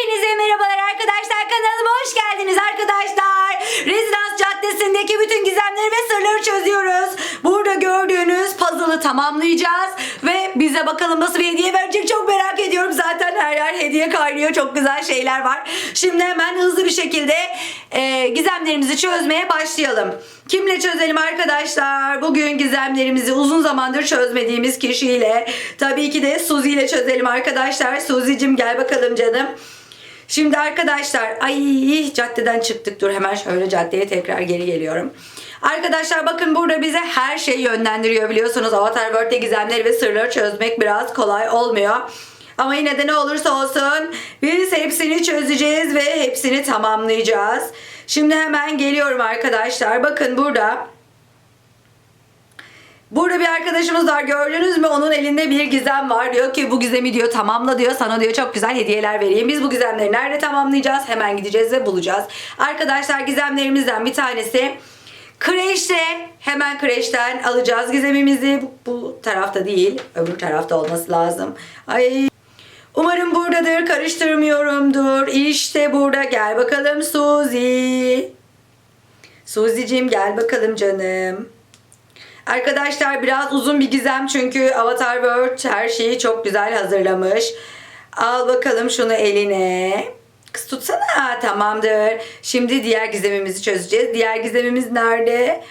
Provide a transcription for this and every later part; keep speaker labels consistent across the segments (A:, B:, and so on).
A: Hepinize merhabalar arkadaşlar kanalıma hoş geldiniz arkadaşlar. Rezidans Caddesi'ndeki bütün gizemleri ve sırları çözüyoruz. Burada gördüğünüz puzzle'ı tamamlayacağız ve bize bakalım nasıl bir hediye verecek çok merak ediyorum. Zaten her yer hediye kaynıyor çok güzel şeyler var. Şimdi hemen hızlı bir şekilde e, gizemlerimizi çözmeye başlayalım. Kimle çözelim arkadaşlar? Bugün gizemlerimizi uzun zamandır çözmediğimiz kişiyle tabii ki de Suzi ile çözelim arkadaşlar. Suzi'cim gel bakalım canım. Şimdi arkadaşlar ay caddeden çıktık dur hemen şöyle caddeye tekrar geri geliyorum. Arkadaşlar bakın burada bize her şey yönlendiriyor biliyorsunuz. Avatar World'de gizemleri ve sırları çözmek biraz kolay olmuyor. Ama yine de ne olursa olsun biz hepsini çözeceğiz ve hepsini tamamlayacağız. Şimdi hemen geliyorum arkadaşlar. Bakın burada Burada bir arkadaşımız var gördünüz mü? Onun elinde bir gizem var. Diyor ki bu gizemi diyor tamamla diyor. Sana diyor çok güzel hediyeler vereyim. Biz bu gizemleri nerede tamamlayacağız? Hemen gideceğiz ve bulacağız. Arkadaşlar gizemlerimizden bir tanesi Kreşte hemen kreşten alacağız gizemimizi. Bu, tarafta değil. Öbür tarafta olması lazım. Ay Umarım buradadır. Karıştırmıyorumdur. İşte burada. Gel bakalım Suzi. Suzi'cim gel bakalım canım. Arkadaşlar biraz uzun bir gizem çünkü Avatar World her şeyi çok güzel hazırlamış. Al bakalım şunu eline. Kız tutsana. Tamamdır. Şimdi diğer gizemimizi çözeceğiz. Diğer gizemimiz nerede?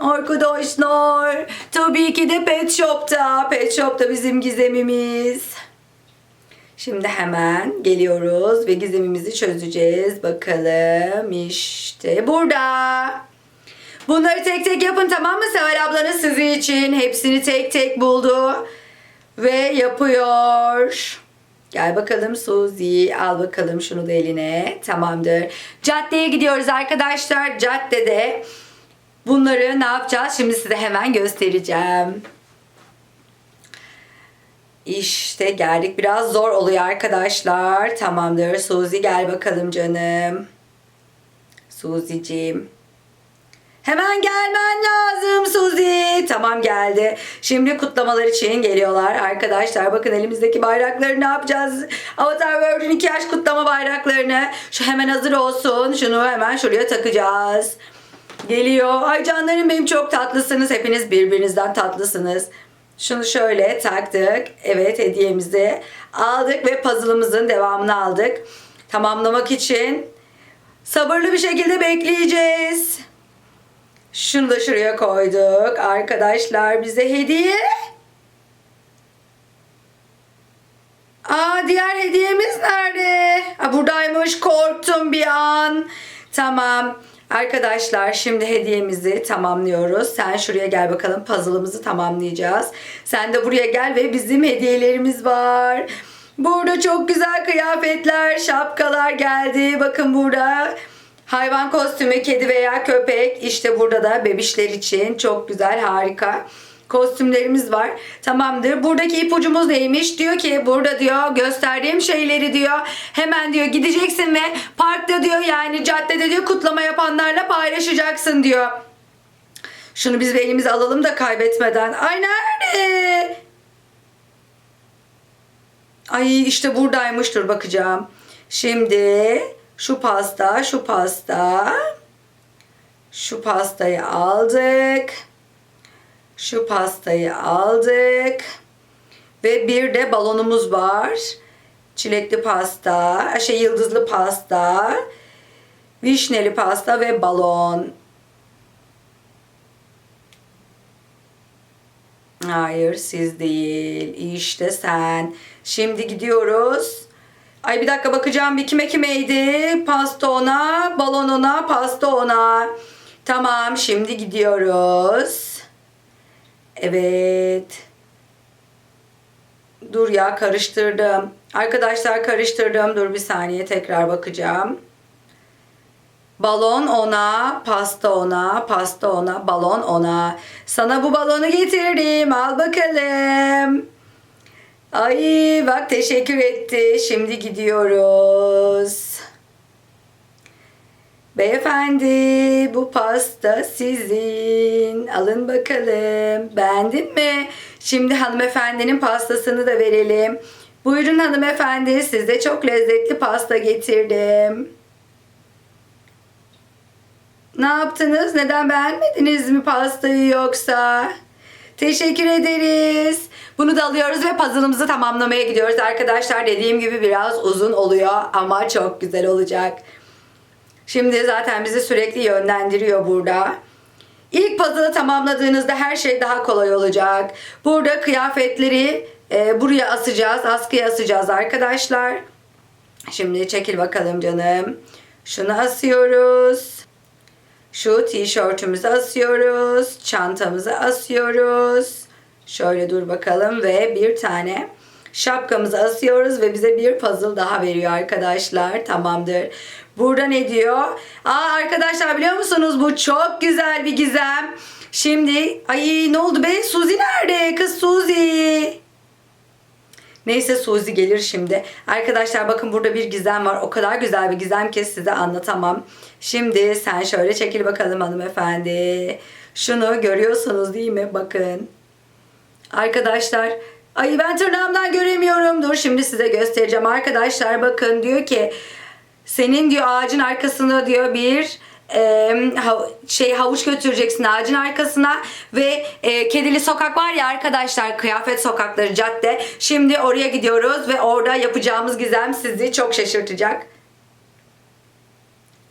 A: Arkadaşlar tabii ki de Pet Shop'ta. Pet Shop'ta bizim gizemimiz. Şimdi hemen geliyoruz ve gizemimizi çözeceğiz. Bakalım işte burada. Bunları tek tek yapın tamam mı Seval ablanız sizi için hepsini tek tek buldu ve yapıyor. Gel bakalım Suzi al bakalım şunu da eline tamamdır. Caddeye gidiyoruz arkadaşlar caddede bunları ne yapacağız şimdi size hemen göstereceğim. İşte geldik biraz zor oluyor arkadaşlar tamamdır Suzi gel bakalım canım. Suzi'cim. Hemen gelmen lazım Suzi. Tamam geldi. Şimdi kutlamalar için geliyorlar arkadaşlar. Bakın elimizdeki bayrakları ne yapacağız? Avatar World'ün 2 yaş kutlama bayraklarını. Şu hemen hazır olsun. Şunu hemen şuraya takacağız. Geliyor. Ay canlarım benim çok tatlısınız. Hepiniz birbirinizden tatlısınız. Şunu şöyle taktık. Evet hediyemizi aldık ve puzzle'ımızın devamını aldık. Tamamlamak için sabırlı bir şekilde bekleyeceğiz. Şunu da şuraya koyduk. Arkadaşlar bize hediye. Aa diğer hediyemiz nerede? Ha, buradaymış. Korktum bir an. Tamam. Arkadaşlar şimdi hediyemizi tamamlıyoruz. Sen şuraya gel bakalım puzzle'ımızı tamamlayacağız. Sen de buraya gel ve bizim hediyelerimiz var. Burada çok güzel kıyafetler, şapkalar geldi. Bakın burada Hayvan kostümü kedi veya köpek işte burada da bebişler için çok güzel harika kostümlerimiz var. Tamamdır. Buradaki ipucumuz neymiş? Diyor ki burada diyor gösterdiğim şeyleri diyor hemen diyor gideceksin ve parkta diyor yani caddede diyor kutlama yapanlarla paylaşacaksın diyor. Şunu biz elimize alalım da kaybetmeden. Ay nerede? Ay işte buradaymış dur bakacağım. Şimdi şu pasta, şu pasta. Şu pastayı aldık. Şu pastayı aldık. Ve bir de balonumuz var. Çilekli pasta, şey yıldızlı pasta, vişneli pasta ve balon. Hayır siz değil. İşte sen. Şimdi gidiyoruz. Ay bir dakika bakacağım bir kime kimeydi? Pasta ona, balon. Tamam şimdi gidiyoruz. Evet. Dur ya karıştırdım. Arkadaşlar karıştırdım. Dur bir saniye tekrar bakacağım. Balon ona, pasta ona, pasta ona, balon ona. Sana bu balonu getirdim. Al bakalım. Ay bak teşekkür etti. Şimdi gidiyoruz. Beyefendi bu pasta sizin. Alın bakalım. Beğendin mi? Şimdi hanımefendinin pastasını da verelim. Buyurun hanımefendi size çok lezzetli pasta getirdim. Ne yaptınız? Neden beğenmediniz mi pastayı yoksa? Teşekkür ederiz. Bunu da alıyoruz ve puzzle'ımızı tamamlamaya gidiyoruz. Arkadaşlar dediğim gibi biraz uzun oluyor ama çok güzel olacak. Şimdi zaten bizi sürekli yönlendiriyor burada. İlk puzzle'ı tamamladığınızda her şey daha kolay olacak. Burada kıyafetleri e, buraya asacağız. Askıya asacağız arkadaşlar. Şimdi çekil bakalım canım. Şunu asıyoruz. Şu tişörtümüzü asıyoruz. Çantamızı asıyoruz. Şöyle dur bakalım ve bir tane şapkamızı asıyoruz ve bize bir puzzle daha veriyor arkadaşlar. Tamamdır. Burada ne diyor? Aa arkadaşlar biliyor musunuz bu çok güzel bir gizem. Şimdi ay ne oldu be? Suzi nerede? Kız Suzi. Neyse Suzi gelir şimdi. Arkadaşlar bakın burada bir gizem var. O kadar güzel bir gizem ki size anlatamam. Şimdi sen şöyle çekil bakalım hanımefendi. Şunu görüyorsunuz değil mi? Bakın. Arkadaşlar ay ben tırnağımdan göremiyorum. Dur şimdi size göstereceğim. Arkadaşlar bakın diyor ki senin diyor ağacın arkasında diyor bir e, hav- şey havuç götüreceksin ağacın arkasına ve e, kedili sokak var ya arkadaşlar kıyafet sokakları cadde. Şimdi oraya gidiyoruz ve orada yapacağımız gizem sizi çok şaşırtacak.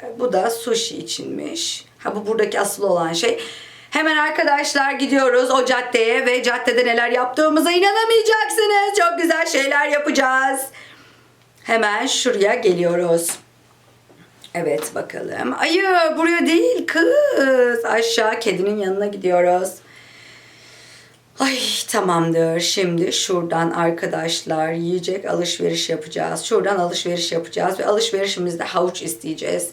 A: E, Bu da sushi içinmiş. Ha bu buradaki asıl olan şey. Hemen arkadaşlar gidiyoruz o caddeye ve caddede neler yaptığımıza inanamayacaksınız. Çok güzel şeyler yapacağız. Hemen şuraya geliyoruz. Evet bakalım. Ayı buraya değil kız. Aşağı kedinin yanına gidiyoruz. Ay tamamdır. Şimdi şuradan arkadaşlar yiyecek alışveriş yapacağız. Şuradan alışveriş yapacağız ve alışverişimizde havuç isteyeceğiz.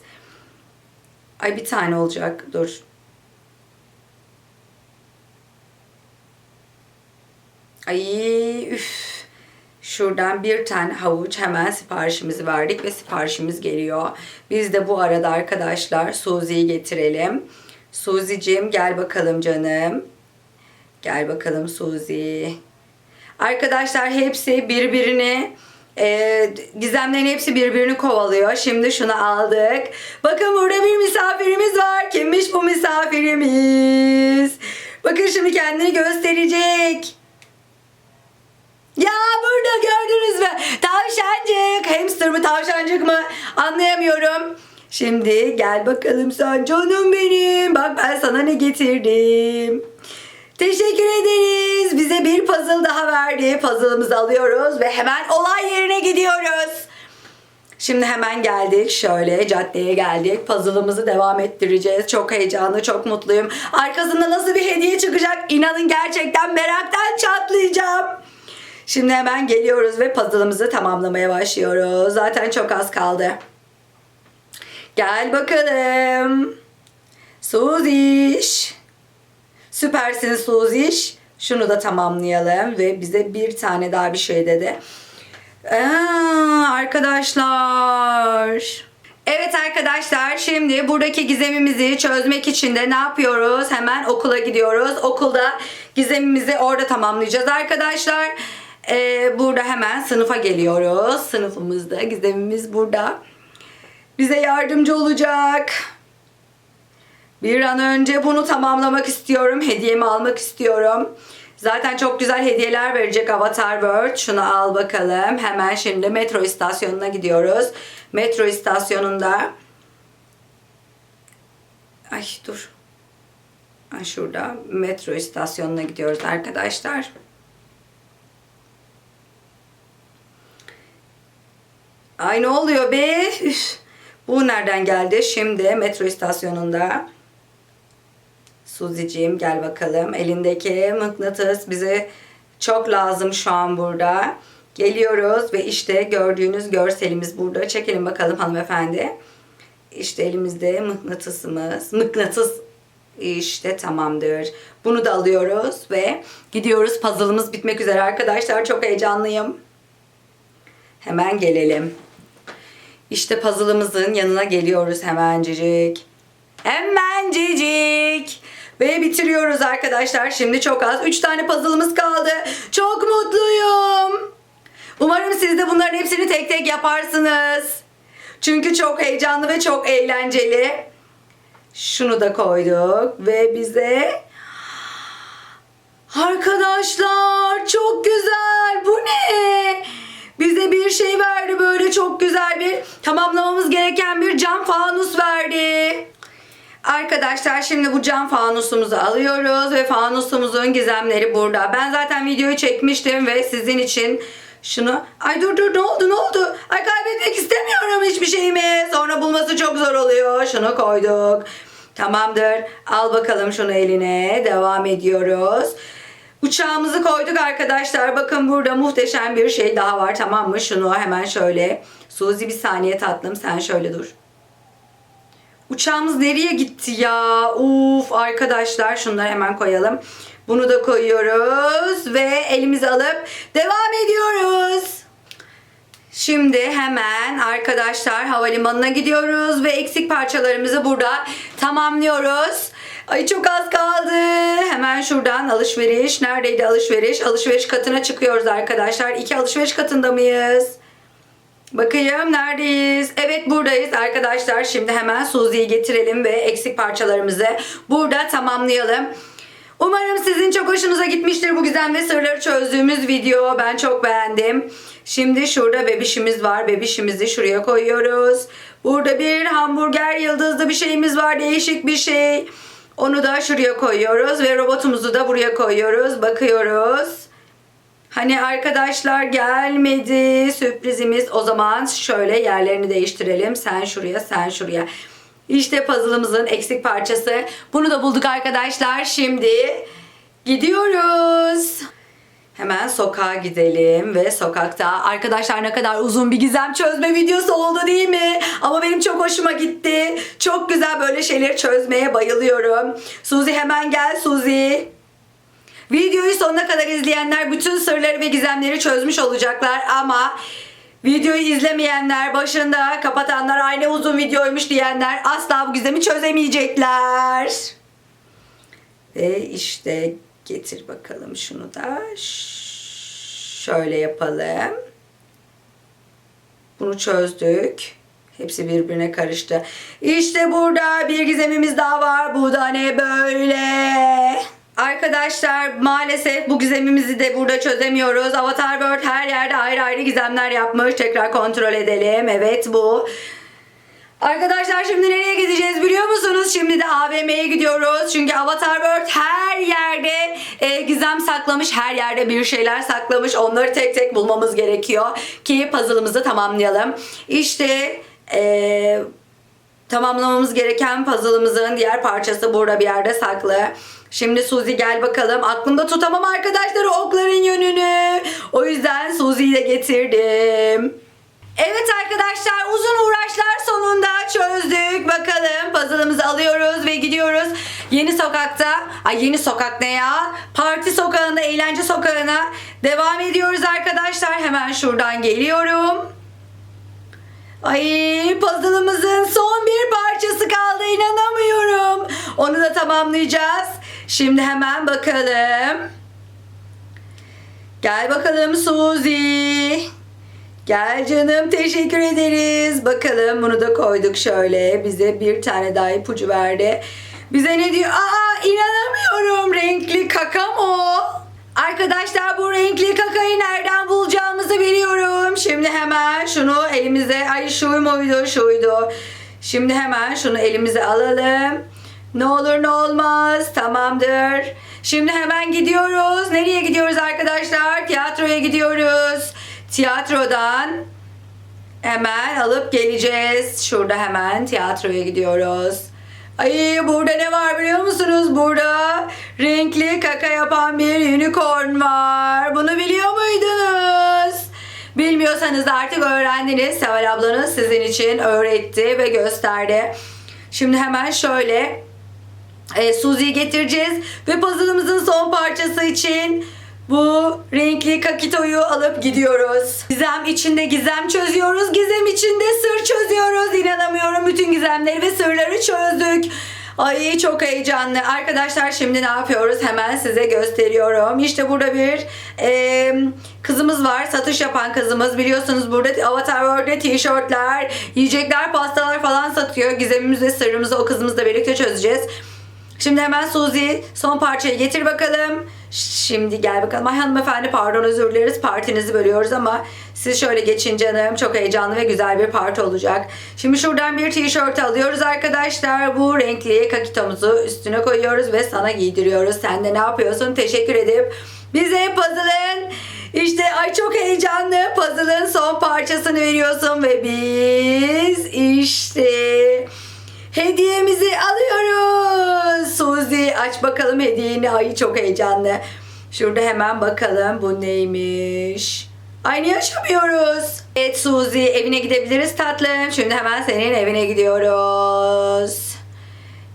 A: Ay bir tane olacak. Dur. Ay üf. Şuradan bir tane havuç hemen siparişimizi verdik ve siparişimiz geliyor. Biz de bu arada arkadaşlar Suzi'yi getirelim. Suzi'cim gel bakalım canım. Gel bakalım Suzi. Arkadaşlar hepsi birbirini e, gizemlerin hepsi birbirini kovalıyor. Şimdi şunu aldık. Bakın burada bir misafirimiz var. Kimmiş bu misafirimiz? Bakın şimdi kendini gösterecek. Ya burada gördünüz mü? Tavşancık. Hamster mı tavşancık mı? Anlayamıyorum. Şimdi gel bakalım sen canım benim. Bak ben sana ne getirdim. Teşekkür ederiz. Bize bir puzzle daha verdi. Puzzle'ımızı alıyoruz ve hemen olay yerine gidiyoruz. Şimdi hemen geldik. Şöyle caddeye geldik. Puzzle'ımızı devam ettireceğiz. Çok heyecanlı, çok mutluyum. Arkasında nasıl bir hediye çıkacak? İnanın gerçekten meraktan çatlayacağım. Şimdi hemen geliyoruz ve puzzle'ımızı tamamlamaya başlıyoruz. Zaten çok az kaldı. Gel bakalım. Suziş. Süpersin Suziş. Şunu da tamamlayalım ve bize bir tane daha bir şey dedi. Aa, arkadaşlar. Evet arkadaşlar şimdi buradaki gizemimizi çözmek için de ne yapıyoruz? Hemen okula gidiyoruz. Okulda gizemimizi orada tamamlayacağız arkadaşlar. Ee, burada hemen sınıfa geliyoruz. Sınıfımızda gizemimiz burada. Bize yardımcı olacak. Bir an önce bunu tamamlamak istiyorum. Hediyemi almak istiyorum. Zaten çok güzel hediyeler verecek Avatar World. Şunu al bakalım. Hemen şimdi metro istasyonuna gidiyoruz. Metro istasyonunda Ay dur. Ay şurada metro istasyonuna gidiyoruz arkadaşlar. Ay ne oluyor be? Bu nereden geldi? Şimdi metro istasyonunda. Suziciğim gel bakalım. Elindeki mıknatıs bize çok lazım şu an burada. Geliyoruz ve işte gördüğünüz görselimiz burada. Çekelim bakalım hanımefendi. İşte elimizde mıknatısımız. Mıknatıs işte tamamdır. Bunu da alıyoruz ve gidiyoruz. Puzzle'ımız bitmek üzere arkadaşlar. Çok heyecanlıyım. Hemen gelelim. İşte puzzle'ımızın yanına geliyoruz hemencik. Hemencik. Ve bitiriyoruz arkadaşlar. Şimdi çok az. 3 tane puzzle'ımız kaldı. Çok mutluyum. Umarım siz de bunların hepsini tek tek yaparsınız. Çünkü çok heyecanlı ve çok eğlenceli. Şunu da koyduk ve bize Arkadaşlar çok güzel. Bu ne? Bize bir şey verdi böyle çok güzel bir tamamlamamız gereken bir cam fanus verdi. Arkadaşlar şimdi bu cam fanusumuzu alıyoruz ve fanusumuzun gizemleri burada. Ben zaten videoyu çekmiştim ve sizin için şunu... Ay dur dur ne oldu ne oldu? Ay kaybetmek istemiyorum hiçbir şeyimi. Sonra bulması çok zor oluyor. Şunu koyduk. Tamamdır. Al bakalım şunu eline. Devam ediyoruz. Uçağımızı koyduk arkadaşlar. Bakın burada muhteşem bir şey daha var tamam mı? Şunu hemen şöyle. Suzi bir saniye tatlım sen şöyle dur. Uçağımız nereye gitti ya? Uf arkadaşlar şunları hemen koyalım. Bunu da koyuyoruz ve elimize alıp devam ediyoruz. Şimdi hemen arkadaşlar havalimanına gidiyoruz ve eksik parçalarımızı burada tamamlıyoruz. Ay çok az kaldı. Hemen şuradan alışveriş. Neredeydi alışveriş? Alışveriş katına çıkıyoruz arkadaşlar. İki alışveriş katında mıyız? Bakayım neredeyiz? Evet buradayız arkadaşlar. Şimdi hemen Suzi'yi getirelim ve eksik parçalarımızı burada tamamlayalım. Umarım sizin çok hoşunuza gitmiştir bu gizem ve sırları çözdüğümüz video. Ben çok beğendim. Şimdi şurada bebişimiz var. Bebişimizi şuraya koyuyoruz. Burada bir hamburger yıldızlı bir şeyimiz var. Değişik bir şey. Onu da şuraya koyuyoruz ve robotumuzu da buraya koyuyoruz. Bakıyoruz. Hani arkadaşlar gelmedi sürprizimiz. O zaman şöyle yerlerini değiştirelim. Sen şuraya, sen şuraya. İşte puzzle'ımızın eksik parçası. Bunu da bulduk arkadaşlar. Şimdi gidiyoruz. Hemen sokağa gidelim ve sokakta arkadaşlar ne kadar uzun bir gizem çözme videosu oldu değil mi? Ama benim çok hoşuma gitti. Çok güzel böyle şeyleri çözmeye bayılıyorum. Suzi hemen gel Suzi. Videoyu sonuna kadar izleyenler bütün sırları ve gizemleri çözmüş olacaklar ama videoyu izlemeyenler, başında kapatanlar aynı uzun videoymuş diyenler asla bu gizemi çözemeyecekler. Ve işte getir bakalım şunu da şöyle yapalım. Bunu çözdük. Hepsi birbirine karıştı. İşte burada bir gizemimiz daha var. Bu da ne böyle? Arkadaşlar maalesef bu gizemimizi de burada çözemiyoruz. Avatar World her yerde ayrı ayrı gizemler yapmış. Tekrar kontrol edelim. Evet bu. Arkadaşlar şimdi nereye gideceğiz biliyor musunuz? Şimdi de AVM'ye gidiyoruz. Çünkü Avatar World her yerde e, gizem saklamış. Her yerde bir şeyler saklamış. Onları tek tek bulmamız gerekiyor. Ki puzzle'ımızı tamamlayalım. İşte e, tamamlamamız gereken puzzle'ımızın diğer parçası burada bir yerde saklı. Şimdi Suzi gel bakalım. Aklımda tutamam arkadaşlar okların yönünü. O yüzden Suzi'yi de getirdim. Evet arkadaşlar uzun uğraşlar sonunda çözdük. Bakalım puzzle'ımızı alıyoruz ve gidiyoruz. Yeni sokakta, ay yeni sokak ne ya? Parti sokağında, eğlence sokağına devam ediyoruz arkadaşlar. Hemen şuradan geliyorum. Ay puzzle'ımızın son bir parçası kaldı inanamıyorum. Onu da tamamlayacağız. Şimdi hemen bakalım. Gel bakalım Suzi. Gel canım teşekkür ederiz. Bakalım bunu da koyduk şöyle. Bize bir tane daha ipucu verdi. Bize ne diyor? Aa inanamıyorum. Renkli kaka mı? Arkadaşlar bu renkli kakayı nereden bulacağımızı biliyorum. Şimdi hemen şunu elimize ay şu muydu şuydu. Şimdi hemen şunu elimize alalım. Ne olur ne olmaz. Tamamdır. Şimdi hemen gidiyoruz. Nereye gidiyoruz arkadaşlar? Tiyatroya gidiyoruz. Tiyatrodan hemen alıp geleceğiz. Şurada hemen tiyatroya gidiyoruz. Ay burada ne var biliyor musunuz? Burada renkli kaka yapan bir unicorn var. Bunu biliyor muydunuz? Bilmiyorsanız artık öğrendiniz. Seval ablanız sizin için öğretti ve gösterdi. Şimdi hemen şöyle e, Suzi'yi getireceğiz ve puzzle'ımızın son parçası için bu renkli kakitoyu alıp gidiyoruz. Gizem içinde gizem çözüyoruz. Gizem içinde sır çözüyoruz. İnanamıyorum bütün gizemleri ve sırları çözdük. Ay çok heyecanlı. Arkadaşlar şimdi ne yapıyoruz? Hemen size gösteriyorum. İşte burada bir e, kızımız var. Satış yapan kızımız. Biliyorsunuz burada Avatar World'de tişörtler, yiyecekler, pastalar falan satıyor. Gizemimiz ve sırrımızı o kızımızla birlikte çözeceğiz. Şimdi hemen Suzi son parçayı getir bakalım. Şimdi gel bakalım. Ay hanımefendi pardon özür dileriz. Partinizi bölüyoruz ama siz şöyle geçin canım. Çok heyecanlı ve güzel bir parti olacak. Şimdi şuradan bir tişört alıyoruz arkadaşlar. Bu renkli kakitomuzu üstüne koyuyoruz ve sana giydiriyoruz. Sen de ne yapıyorsun? Teşekkür edip bize puzzle'ın işte ay çok heyecanlı puzzle'ın son parçasını veriyorsun ve biz işte Hediyemizi alıyoruz. Suzi aç bakalım hediyeni. Ay çok heyecanlı. Şurada hemen bakalım bu neymiş. Ay niye açamıyoruz? Evet Suzi evine gidebiliriz tatlım. Şimdi hemen senin evine gidiyoruz.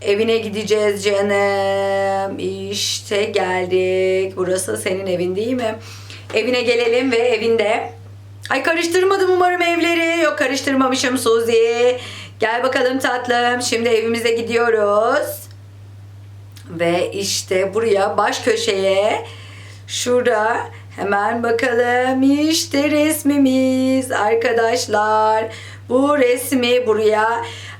A: Evine gideceğiz canım. İşte geldik. Burası senin evin değil mi? Evine gelelim ve evinde. Ay karıştırmadım umarım evleri. Yok karıştırmamışım Suzi. Gel bakalım tatlım. Şimdi evimize gidiyoruz. Ve işte buraya baş köşeye şurada hemen bakalım işte resmimiz arkadaşlar. Bu resmi buraya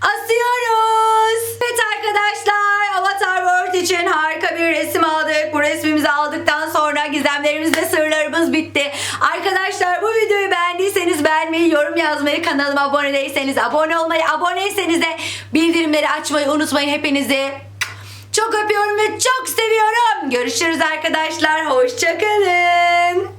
A: asıyoruz. Evet arkadaşlar Avatar World için harika bir resim aldık. Bu resmimizi aldıktan sonra gizemlerimiz ve sırlarımız bitti. Arkadaşlar bu videoyu beğendiyseniz beğenmeyi, yorum yazmayı, kanalıma abone değilseniz abone olmayı, aboneyseniz de bildirimleri açmayı unutmayın hepinizi. Çok öpüyorum ve çok seviyorum. Görüşürüz arkadaşlar. Hoşçakalın.